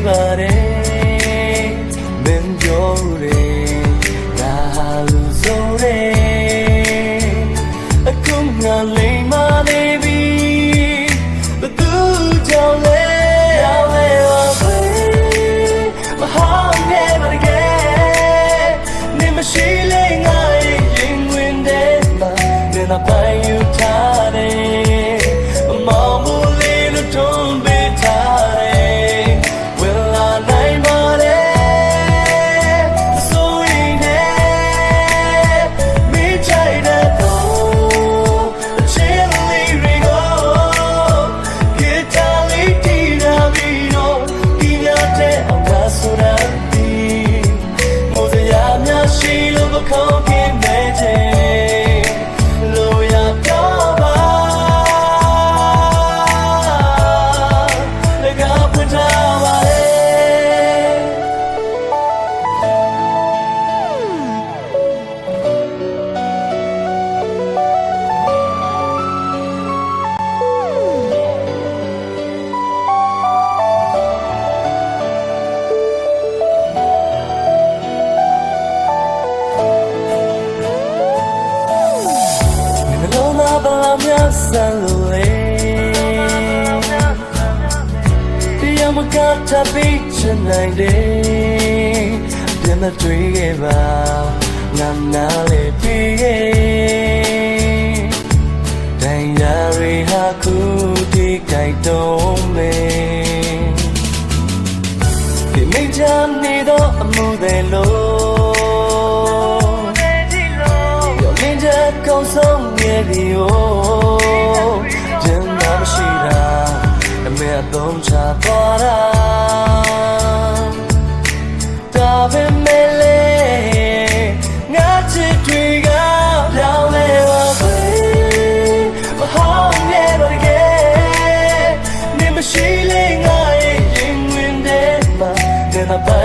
ပဲကနကနငါဖုန်းဆက်တာရီနေမချိုက်တော့မှန်းသိပါတယ်မင်းပြောတယ်ဒါလူဆိုတယ်အခုငါလိမ်မာနေပြီဘသူကြောင့်လဲရောက်လဲပါပဲမဟာနေမရခဲ့နေမရှိလေငါရဲ့ရင်ဝင်တဲ့မှာနေနာပိုင် များဆန်လို့လေတရားမကတပိချင်နိုင်တယ်ပြန်မတွေ့ခဲ့ပါငါနာလေးပြီးရဲ့တန်ရာရီဟာခုဒီကြိုက်တော့မယ်ဒီမိချမ်းနေတော့အမှုတွေလို့ baby oh ကျန်တာမရှိတာအမေအသုံးချသွားတာဒါပေမဲ့လေငါချစ်တွေကပြောင်းလဲပါပဲမဟုတ်ရဲ့တော့ကဲနင်မရှိလေငါရဲ့ရင်ဝင်တယ်မှာတဲ့ပါ